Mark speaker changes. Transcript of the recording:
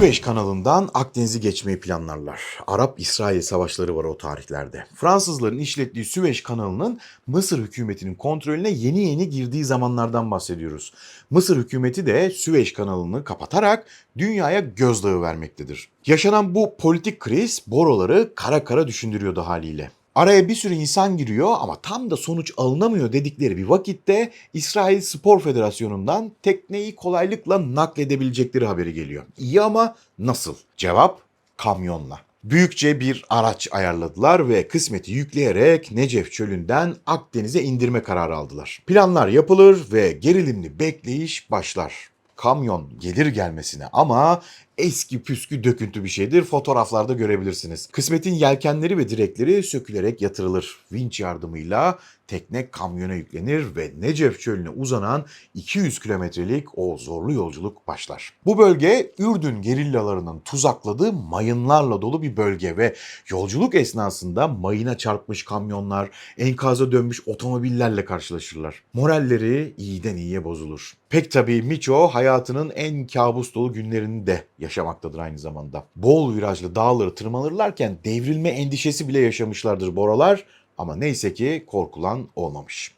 Speaker 1: Süveyş kanalından Akdeniz'i geçmeyi planlarlar. Arap-İsrail savaşları var o tarihlerde. Fransızların işlettiği Süveyş kanalının Mısır hükümetinin kontrolüne yeni yeni girdiği zamanlardan bahsediyoruz. Mısır hükümeti de Süveyş kanalını kapatarak dünyaya gözdağı vermektedir. Yaşanan bu politik kriz boroları kara kara düşündürüyordu haliyle. Araya bir sürü insan giriyor ama tam da sonuç alınamıyor dedikleri bir vakitte İsrail Spor Federasyonu'ndan tekneyi kolaylıkla nakledebilecekleri haberi geliyor. İyi ama nasıl? Cevap kamyonla. Büyükçe bir araç ayarladılar ve kısmeti yükleyerek Necef Çölü'nden Akdeniz'e indirme kararı aldılar. Planlar yapılır ve gerilimli bekleyiş başlar. Kamyon gelir gelmesine ama eski püskü döküntü bir şeydir. Fotoğraflarda görebilirsiniz. Kısmetin yelkenleri ve direkleri sökülerek yatırılır. Vinç yardımıyla tekne kamyona yüklenir ve Necef Çölü'ne uzanan 200 kilometrelik o zorlu yolculuk başlar. Bu bölge Ürdün gerillalarının tuzakladığı mayınlarla dolu bir bölge ve yolculuk esnasında mayına çarpmış kamyonlar, enkaza dönmüş otomobillerle karşılaşırlar. Moralleri iyiden iyiye bozulur. Pek tabii Miço hayatının en kabus dolu günlerini de yaşamaktadır aynı zamanda. Bol virajlı dağları tırmanırlarken devrilme endişesi bile yaşamışlardır boralar ama neyse ki korkulan olmamış.